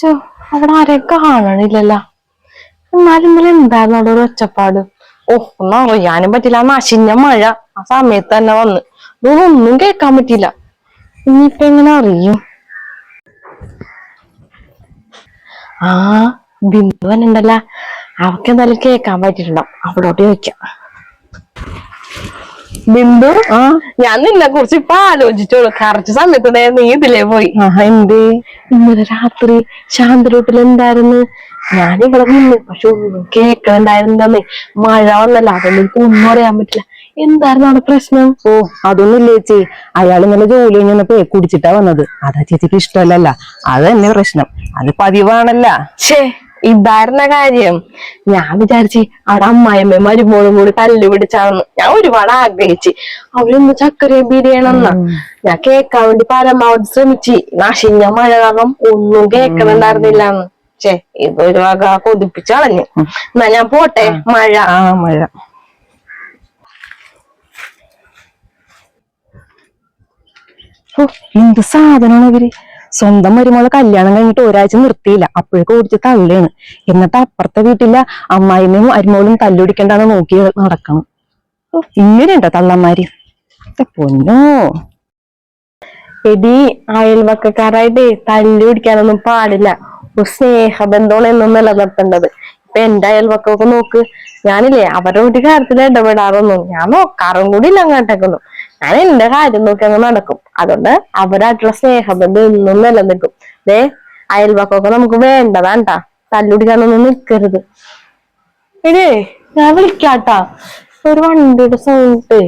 ശോ അവിടെ ആരെയും കാണണില്ലല്ല. എന്നാലും ഇന്നലെ എന്തായിരുന്നു അവിടെ ഒരു ഒച്ചപ്പാട്? ഓ ഒന്നും അറിയാനും പറ്റില്ല. നശിഞ്ഞ മഴ ആ സമയത്ത് തന്നെ വന്ന്. ഒന്നും കേൾക്കാൻ പറ്റില്ല ഇനിയിപ്പൊ എങ്ങനെ അറിയും? ആ ബിന്ദു ഉണ്ടല്ല അവക്ക് എന്തായാലും കേൾക്കാൻ പറ്റിയിട്ടുണ്ടാവും. അവിടോട്ട് ചോദിക്കാം. ബിന്ദു ഞാൻ നിന്നെ കുറിച്ച് ഇപ്പൊ ആലോചിച്ചോളൂ. കറച്ച് സമയത്ത് നീ ഇതിലേ പോയി. എന്ത്? ഇന്നലെ രാത്രി ശാന്തരൂട്ടിൽ എന്തായിരുന്നു? ഞാൻ ഇവിടെ നിന്ന് പക്ഷെ ഒന്നും കേൾക്കണ്ടായിരുന്നേ മഴ വന്നല്ല അതൊന്നും എനിക്ക് ഒന്നും അറിയാൻ പറ്റില്ല. എന്തായിരുന്നു അവിടെ പ്രശ്നം? ഓ അതൊന്നും ഇല്ല ചേച്ചി? അയാൾ ഇന്നലെ ജോലി കഴിഞ്ഞപ്പോ കുടിച്ചിട്ടാ വന്നത്. അതാ ചേച്ചിക്ക് ഇഷ്ടമല്ലല്ല. അത് തന്നെ പ്രശ്നം. അത് പതിവാണല്ലേ. ഛേ ഇതായിരുന്ന കാര്യം. ഞാൻ വിചാരിച്ച് അവിടെ അമ്മായിമ്മമാര് മരുമോളും കൂടി തല്ലു പിടിച്ചാണെന്ന് ഞാൻ ഒരുപാട് ആഗ്രഹിച്ച്. അവരൊന്ന് ചക്കരയും ബിരിയാണെന്ന ഞാൻ കേൾക്കാൻ വേണ്ടി പരമാവധി ശ്രമിച്ച്. നശിഞ്ഞ മഴ കാരണം ഒന്നും കേൾക്കണുണ്ടായിരുന്നില്ല എന്ന് ഛേ ഇതൊരു വക കൊതിപ്പിച്ച് കളഞ്ഞു. എന്നാ ഞാൻ പോട്ടെ മഴ. ആ മഴ. എന്ത് സാധനമാണ് ഇവർ? സ്വന്തം മരുമോളെ കല്യാണം കഴിഞ്ഞിട്ട് ഒരാഴ്ച നിർത്തിയില്ല. അപ്പോഴേക്കും ഓടിച്ച് തള്ളിയാണ് എന്നിട്ട് അപ്പുറത്തെ വീട്ടിലെ അമ്മായിമ്മയും അരുമോളും തല്ലുപിടിക്കണ്ടാന്ന് നോക്കി നടക്കണം. ഇങ്ങനെയുണ്ടോ തള്ളന്മാര്? എന്റെ പൊന്നോ. എടി അയൽവക്കക്കാരായിട്ട് തല്ലു പിടിക്കാനൊന്നും പാടില്ല സ്നേഹബന്ധമാണ് എന്നും നിലനിർത്തേണ്ടത്. ഇപ്പൊ എന്റെ അയൽവക്കൊക്കെ നോക്ക്. ഞാനില്ലേ അവരുടെ ഒരു കാര്യത്തിൽ ഇടപെടാറൊന്നും ഞാൻ നോക്കാറും കൂടി ഇല്ല അങ്ങോട്ടേക്കൊന്നും. ഞാൻ എന്റെ കാര്യം നോക്കി അങ്ങ് നടക്കും. അതുകൊണ്ട് അവരായിട്ടുള്ള സ്നേഹബന്ധം ഇന്നും നിലനിൽക്കും. ദേ അയൽവക്കൊക്കെ നമുക്ക് വേണ്ടതാണ്ടാ. തല്ലുടിക്കാനൊന്നും നിൽക്കരുത്. എടേ ഞാൻ വിളിക്കാട്ടാ. ഒരു വണ്ടിയുടെ സൗണ്ട്.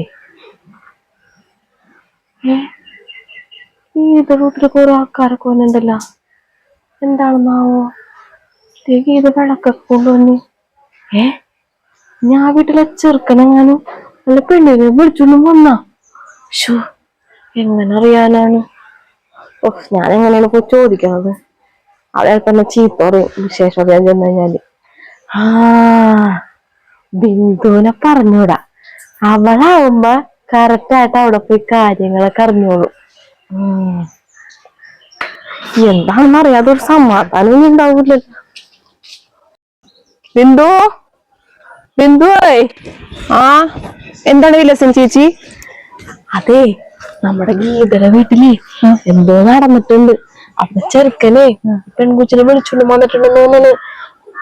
ഇത് റൂട്ടിൽ കുറെ ആൾക്കാരൊക്കെ വന്നിട്ടുണ്ടല്ലോ എന്താണെന്നാവോ? ഇത് വിളക്കൊക്കെ കൊണ്ടുവന്ന്. ഏ? ഞാൻ വീട്ടിലെ ചെറുക്കനെങ്ങാനും അല്ല പെണ്ണിനെ വിളിച്ചോണ്ടും വന്നാ. ഷോ എങ്ങനെ അറിയാനാണ് ഓ ഞാൻ എങ്ങനെയാണ് പോയി ചോദിക്കുന്നത് അവിടെ തന്നെ ചീത്ത പറയും വിശേഷം ചെന്ന് കഴിഞ്ഞാൽ. ആ ബിന്ദുവിനെ പറഞ്ഞൂടാ. അവളാവുമ്പോ കറക്റ്റ് ആയിട്ട് അവിടെ പോയി കാര്യങ്ങളൊക്കെ അറിഞ്ഞോളൂ. എന്താണെന്ന് അറിയാതെ ഒരു സമാധാനം ഇനി ഉണ്ടാവൂലല്ലോ. ബിന്ദു? ബിന്ദു ആ എന്താണ് വിലസൻ ചേച്ചി? അതെ നമ്മുടെ ഗീതയുടെ വീട്ടിൽ എന്തോ നടന്നിട്ടുണ്ട്. അവിടെ ചെറുക്കനെ പെൺകുച്ചിനെ വിളിച്ചോണ്ട് വന്നിട്ടുണ്ടെന്ന് തോന്നുന്നു.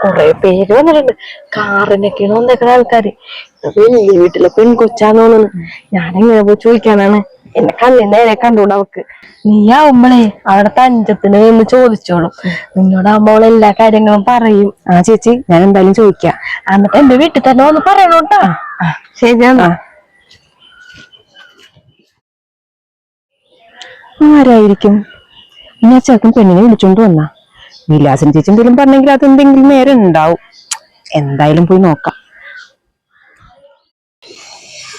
കൊറേ പേര് വന്നിട്ടുണ്ട്. കാറിനൊക്കെയാണ് വന്നേക്കുന്ന ആൾക്കാര്. വലിയ വീട്ടിലെ പെൺകൊച്ചാന്ന് തോന്നുന്നു. ഞാനെങ്ങനെ പോയി ചോദിക്കാനാണ്? എന്നെ കണ്ണി നേരെ കണ്ടോളൂ അവക്ക്. നീയാവുമ്പളേ അവിടെ തഞ്ചത്തിന് നിന്ന് ചോദിച്ചോളും. നിന്നോടാവുമ്പോ അവൾ എല്ലാ കാര്യങ്ങളും പറയും. ആ ചേച്ചി ഞാൻ എന്തായാലും ചോദിക്കാം. എന്നിട്ട് എന്റെ വീട്ടിൽ തന്നെ വന്ന് പറയണോട്ടാ. ശരിയാണ് ആരായിരിക്കും? ഇനി ആ പെണ്ണിനെ വിളിച്ചോണ്ട് വന്നാ. വിലാസൻ ചേച്ചി എന്തെങ്കിലും പറഞ്ഞെങ്കിൽ അത് എന്തെങ്കിലും നേരെ ഉണ്ടാവും. എന്തായാലും പോയി നോക്കാം.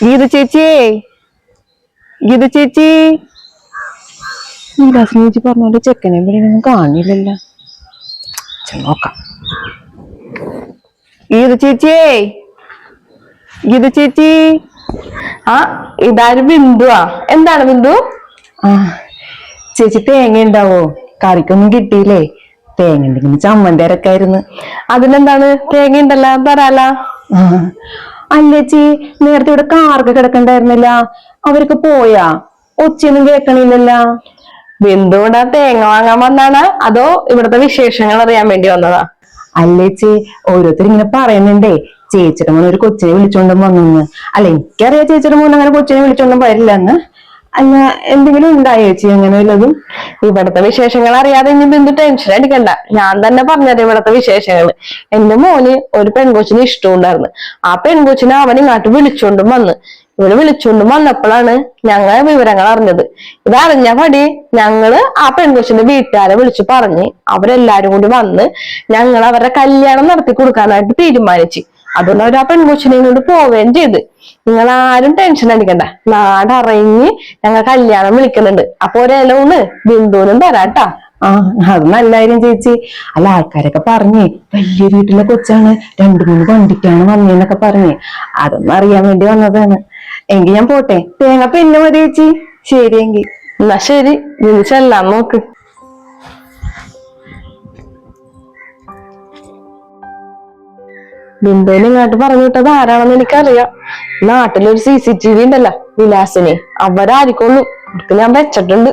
ഗീത ചേച്ചിയേ ഗീത ചേച്ചി. വിലാസൻ ചേച്ചി പറഞ്ഞോണ്ട് ചെക്കനെ വിളിയൊന്നും കാണില്ലല്ലോ. നോക്കാം. ഗീത ചേച്ചിയേ ഗീത ചേച്ചി. ആ ഇതാര് ബിന്ദുവാ? എന്താണ് ബിന്ദു? ആ ചേച്ചി തേങ്ങ ഉണ്ടാവോ? കറിക്കൊന്നും കിട്ടിയില്ലേ? തേങ്ങ ഉണ്ടെങ്കിൽ ചമ്മന്തി അരക്കായിരുന്നു. അതിനെന്താണ്? തേങ്ങ ഉണ്ടല്ലോ തരാല. അല്ലേച്ചി നേരത്തെ ഇവിടെ കാർക്ക് കിടക്കണ്ടായിരുന്നില്ല. അവർക്ക് പോയാ? ഒച്ചയൊന്നും കേൾക്കണില്ലല്ല. ബിന്ദുവിടെ തേങ്ങ വാങ്ങാൻ വന്നാണ് അതോ ഇവിടുത്തെ വിശേഷങ്ങൾ അറിയാൻ വേണ്ടി വന്നതാ? അല്ലേച്ചി ഓരോരുത്തർ ഇങ്ങനെ പറയുന്നുണ്ടേ. ചേച്ചിയുടെ മോനെ ഒരു കൊച്ചിനെ വിളിച്ചോണ്ടും വന്നു അല്ല എനിക്കറിയാം ചേച്ചിയുടെ മോൻ അങ്ങനെ കൊച്ചിനെ വിളിച്ചോണ്ടും വരില്ലെന്ന്. അല്ല എന്തെങ്കിലും ഉണ്ടായോ ചേച്ചി അങ്ങനെ വല്ലതും? ഇവിടുത്തെ വിശേഷങ്ങൾ അറിയാതെ ഇനി ബിന്ദു ടെൻഷൻ അടിക്കണ്ട. ഞാൻ തന്നെ പറഞ്ഞത് ഇവിടുത്തെ വിശേഷങ്ങൾ. എന്റെ മോന് ഒരു പെൺകൊച്ചിന് ഇഷ്ടമുണ്ടായിരുന്നു. ആ പെൺകൊച്ചിനെ അവൻ ഇങ്ങോട്ട് വിളിച്ചോണ്ടും വന്ന്. ഇവൾ വിളിച്ചോണ്ടും വന്നപ്പോഴാണ് ഞങ്ങൾ വിവരങ്ങൾ അറിഞ്ഞത്. ഇതറിഞ്ഞ പടി ഞങ്ങൾ ആ പെൺകൊച്ചിന്റെ വീട്ടുകാരെ വിളിച്ചു പറഞ്ഞ് അവരെല്ലാരും കൂടി വന്ന് ഞങ്ങൾ അവരുടെ കല്യാണം നടത്തി കൊടുക്കാനായിട്ട് തീരുമാനിച്ചു. അതുകൊണ്ട് അവർ ആ പെൺകൊച്ചിനെയും കൊണ്ട് പോവുകയും ചെയ്ത്. നിങ്ങൾ ആരും ടെൻഷൻ അടിക്കണ്ട. നാടറിഞ്ഞ് ഞങ്ങൾ കല്യാണം വിളിക്കുന്നുണ്ട്. അപ്പൊ ഒരെലൂണ് ബിന്ദുവിനും തരാട്ടാ. ആ അത് നല്ല കാര്യം ചേച്ചി. അല്ല ആൾക്കാരൊക്കെ പറഞ്ഞേ വലിയ വീട്ടിലെ കൊച്ചാണ് രണ്ടു മൂന്ന് വണ്ടിക്കാണ് വന്നേന്നൊക്കെ പറഞ്ഞേ. അതൊന്നും അറിയാൻ വേണ്ടി വന്നതാണ്. എങ്കിൽ ഞാൻ പോട്ടെ. തേങ്ങ പിന്നെ മതി ചേച്ചി. ശരി എങ്കി എന്നാ ശരി. ബിന്ദു നോക്ക്. ബിന്ദുവിനെ ഇങ്ങോട്ട് പറഞ്ഞു വിട്ടത് ആരാണെന്ന് എനിക്കറിയാം. നാട്ടിലൊരു സി സി ടി വി ഉണ്ടല്ലോ വിലാസിനെ. അവരായിരിക്കുള്ളൂ. അവർക്ക് ഞാൻ വെച്ചിട്ടുണ്ട്.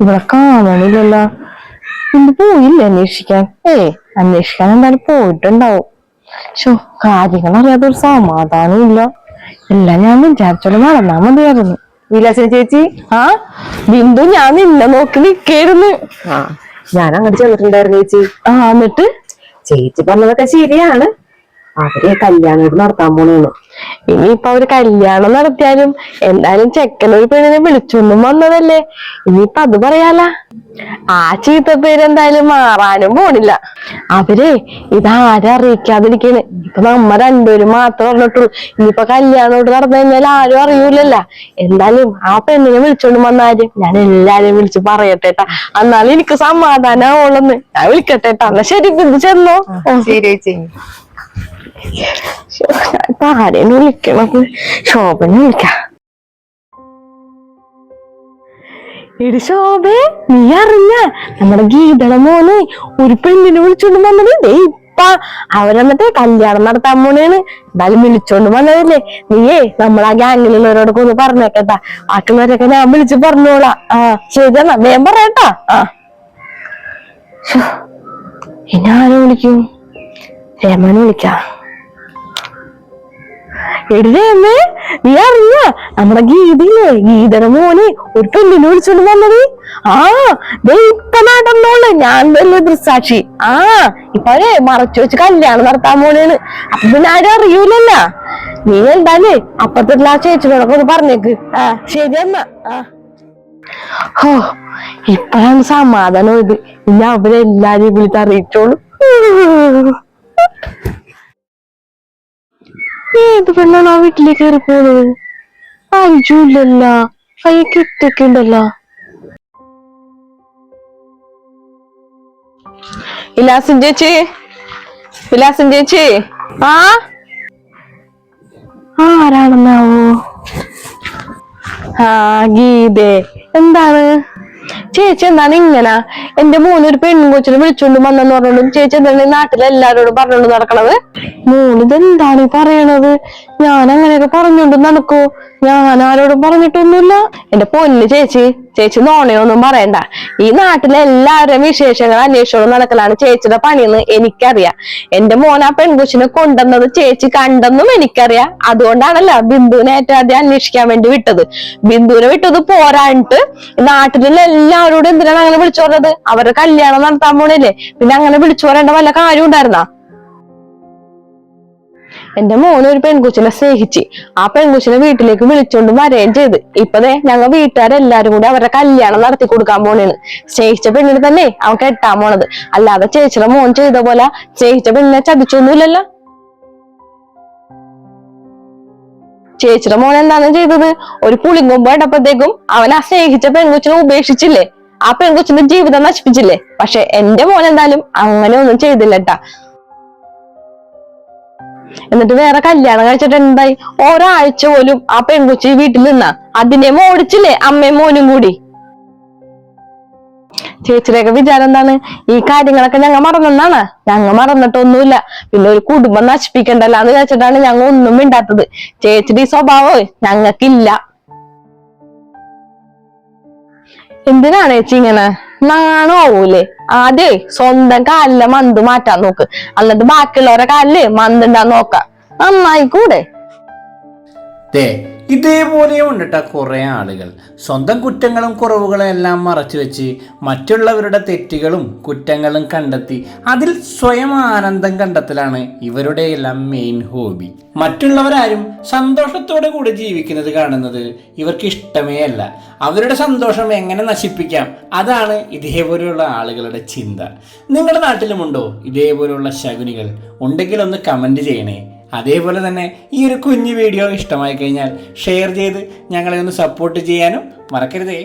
ഇവിടെ കാണണില്ലല്ലോ ഇന്ന് പോയില്ല അന്വേഷിക്കാൻ? ഏ അന്വേഷിക്കാൻ എന്തായാലും പോയിട്ടുണ്ടാവും. ഷോ കാര്യങ്ങൾ അറിയാതെ ഒരു സമാധാനം ഇല്ല. എല്ലാം ഞാൻ വിചാരിച്ചോളൂ നടന്നാ മതിയായിരുന്നു. വിലാസിനി ചേച്ചി ആ ബിന്ദു ഞാൻ നിന്നെ നോക്കി നിൽക്കായിരുന്നു ആ. ഞാൻ അങ്ങോട്ട് ചെന്നിട്ടുണ്ടായിരുന്നു ചേച്ചി. ആ എന്നിട്ട്? ചേച്ചി പറഞ്ഞതൊക്കെ ശരിയാണ്. അവർ കല്യാണം നടത്താൻ പോണേന്ന്. ഇനിയിപ്പൊ അവർ കല്യാണം നടത്തിയാലും എന്തായാലും ചെക്കനൊരു പെണ്ണിനെ വിളിച്ചൊന്നും വന്നതല്ലേ? ഇനിയിപ്പൊ അത് പറയാല. ആ ചീത്ത പേര് എന്തായാലും മാറാനും പോണില്ല. അവരെ ഇതാരും അറിയിക്കാതിരിക്കണ്? ഇപ്പൊ നമ്മ രണ്ടുപേരും മാത്രം അറിഞ്ഞിട്ടുള്ളൂ ഇനിയിപ്പൊ കല്യാണോട് നടന്നു കഴിഞ്ഞാൽ ആരും അറിയൂലല്ല. എന്തായാലും ആ പെണ്ണിനെ വിളിച്ചോണ്ട് വന്നാൽ ഞാൻ എല്ലാരെയും വിളിച്ച് പറയട്ടെ ട്ടാ. എന്നാലും എനിക്ക് സമാധാനാവുള്ളന്ന് ഞാൻ വിളിക്കട്ടെ ട്ടാ. എന്നാ ശരി ഇത് ചെന്നോ. ശരി ആരെയും വിളിക്കണം ശോഭനെ വിളിക്കാം എടി ശോഭേ നീ അറിഞ്ഞ നമ്മുടെ ഗീതള മോനെ ഒരു പെണ്ണിനെ വിളിച്ചോണ്ട് വന്നത് ദേ ഇപ്പ. അവരെന്നിട്ട് കല്യാണം നടത്താൻ പോണേന്ന് എന്തായാലും വിളിച്ചോണ്ട് വന്നതല്ലേ. നീയേ നമ്മളാ ഗ്യാങ്ങിലുള്ളവരോടൊക്കെ ഒന്ന് പറഞ്ഞേക്കട്ടാ. ബാക്കിയുള്ളവരൊക്കെ ഞാൻ വിളിച്ച് പറഞ്ഞോളാം. ആ ശരി എന്നാ. വേഗം പറയട്ടാ. ആ. ഇനി ആരെ വിളിക്കും? രമനെ വിളിക്കാം. എടി രമേ നീ അറിഞ്ഞ? നമ്മുടെ ഗീതയില്ലേ ഗീതയുടെ മോനെ ഒരു പെണ്ണിനെ വിളിച്ചോണ്ട് വന്നത്. ആ ഇപ്പൊ നടന്നോളെ. ഞാൻ വലിയ ദൃസാക്ഷി ആ ഇപ്പഴേ മറച്ചു വെച്ച് കല്യാണം നടത്താൻ പോണേണ് അപ്പൊ പിന്നെ ആരും അറിയൂലല്ല. നീ എന്താലേ അപ്പത്തുള്ള ആ ചേച്ചിയോടൊക്കെ ഒന്ന് പറഞ്ഞേക്ക്. ആ ശരി എന്നാ. ആ. ഹോ ഇപ്പഴാണ് സമാധാനം ഇത്. ഇനി അവരെല്ലാരെയും വിളിച്ച് അറിയിച്ചോളൂ. ഏത് പെണ്ണാണ് ആ വീട്ടിലേക്ക് കയറി പോകുന്നത് അഞ്ചൂല്ലല്ല കൈ കിട്ടൊക്കെ ഉണ്ടല്ലോ. വിലാസം ചേച്ചി വിലാസം ചേച്ചി. ആ ആരാണെന്നാവോ? ആ ഗീതേ. എന്താണ്? ചേച്ചി എന്താണ് ഇങ്ങനെ? എന്റെ മോനൊരു പെൺകൊച്ചിനെ വിളിച്ചോണ്ട് വന്നെന്ന് പറഞ്ഞോണ്ടും ചേച്ചി എന്താണ് നാട്ടിലെല്ലാരോടും പറഞ്ഞോണ്ട് നടക്കണത്? മോനിത് എന്താണ് ഈ പറയണത്? ഞാൻ അങ്ങനെയൊക്കെ പറഞ്ഞോണ്ട് നടക്കൂ. ഞാൻ ആരോടും പറഞ്ഞിട്ടൊന്നുമില്ല. എന്റെ പൊന്ന് ചേച്ചി ചേച്ചി നോണയൊന്നും പറയണ്ട. ഈ നാട്ടിലെ എല്ലാവരുടെയും വിശേഷങ്ങൾ അന്വേഷണം നടക്കലാണ് ചേച്ചിയുടെ പണിയെന്ന് എനിക്കറിയാം. എന്റെ മോൻ ആ പെൺകുച്ചിനെ കൊണ്ടുവന്നത് ചേച്ചി കണ്ടെന്നും എനിക്കറിയാം. അതുകൊണ്ടാണല്ലോ ബിന്ദുവിനെ ഏറ്റവും ആദ്യം അന്വേഷിക്കാൻ വേണ്ടി വിട്ടത്. ബിന്ദുവിനെ വിട്ടത് പോരാഞ്ഞിട്ട് നാട്ടിലുള്ള എല്ലാവരോടും എന്തിനാണ് അങ്ങനെ വിളിച്ചു പറഞ്ഞത്? അവരുടെ കല്യാണം നടത്താൻ പോണില്ലേ? പിന്നെ അങ്ങനെ വിളിച്ചു പറയേണ്ട വല്ല കാര്യം ഉണ്ടായിരുന്നാ? എന്റെ മോന് ഒരു പെൺകുച്ചിനെ സ്നേഹിച്ച് ആ പെൺകുച്ചിനെ വീട്ടിലേക്ക് വിളിച്ചോണ്ട് വരികയും ചെയ്ത്. ഇപ്പതേ ഞങ്ങൾ വീട്ടുകാരെല്ലാരും കൂടി അവരുടെ കല്യാണം നടത്തി കൊടുക്കാൻ പോണേന്ന്. സ്നേഹിച്ച പെണ്ണിന് തന്നെ അവൻ കെട്ടാൻ പോണത്. അല്ലാതെ ചേച്ചിയുടെ മോൻ ചെയ്ത പോലെ സ്നേഹിച്ച പെണ്ണിനെ ചതിച്ചൊന്നുമില്ലല്ലോ. ചേച്ചിയുടെ മോൻ എന്താണ് ചെയ്തത്? ഒരു പുളിങ്കൊമ്പ് ഇടപ്പത്തേക്കും അവൻ ആ സ്നേഹിച്ച പെൺകുച്ചിനെ ഉപേക്ഷിച്ചില്ലേ? ആ പെൺകൊച്ചിന്റെ ജീവിതം നശിപ്പിച്ചില്ലേ? പക്ഷെ എന്റെ മോൻ എന്തായാലും അങ്ങനെ ഒന്നും ചെയ്തില്ലട്ടാ. എന്നിട്ട് വേറെ കല്യാണം കഴിച്ചിട്ട് എന്തായി? ഒരാഴ്ച പോലും ആ പെൺകൊച്ചി വീട്ടിൽ നിന്നാ. അതിനെ ഓടിച്ചില്ലേ അമ്മയും മോനും കൂടി. ചേച്ചിയുടെയൊക്കെ വിചാരം എന്താണ്? ഈ കാര്യങ്ങളൊക്കെ ഞങ്ങൾ മറന്നെന്നാണ്. ഞങ്ങൾ മറന്നിട്ടൊന്നുമില്ല. പിന്നെ ഒരു കുടുംബം നശിപ്പിക്കണ്ടല്ലോ എന്ന് വെച്ചിട്ടാണ് ഞങ്ങൾ ഒന്നും മിണ്ടാത്തത്. ചേച്ചിയുടെ ഈ സ്വഭാവം ഞങ്ങൾക്കില്ല. എന്തിനാണ് ചേച്ചി ഇങ്ങനെ? നാണോ ആവൂലേ ആദ്യേ സ്വന്തം കാലിലെ മന്ത് മാറ്റാൻ നോക്ക്. അല്ലാതെ ബാക്കിയുള്ളവരെ കാലിൽ മന്ത് ഉണ്ടാ നോക്ക. നന്നായിക്കൂടെ? ഇതേപോലെയും കുറേ ആളുകൾ. സ്വന്തം കുറ്റങ്ങളും കുറവുകളും എല്ലാം മറച്ചു വെച്ച് മറ്റുള്ളവരുടെ തെറ്റുകളും കുറ്റങ്ങളും കണ്ടെത്തി അതിൽ സ്വയം ആനന്ദം കണ്ടെത്തലാണ് ഇവരുടെ എല്ലാം മെയിൻ ഹോബി മറ്റുള്ളവരാരും സന്തോഷത്തോടെ കൂടെ ജീവിക്കുന്നത് കാണുന്നത് ഇവർക്ക് ഇഷ്ടമേ അല്ല. അവരുടെ സന്തോഷം എങ്ങനെ നശിപ്പിക്കാം? അതാണ് ഇതേപോലെയുള്ള ആളുകളുടെ ചിന്ത. നിങ്ങളുടെ നാട്ടിലുമുണ്ടോ ഇതേപോലെയുള്ള ശകുനികൾ? ഉണ്ടെങ്കിൽ ഒന്ന് കമന്റ് ചെയ്യണേ. അതേപോലെ തന്നെ ഈ ഒരു കുഞ്ഞു വീഡിയോ ഇഷ്ടമായി കഴിഞ്ഞാൽ ഷെയർ ചെയ്ത് ഞങ്ങളെ ഒന്ന് സപ്പോർട്ട് ചെയ്യാനും മറക്കരുതേ.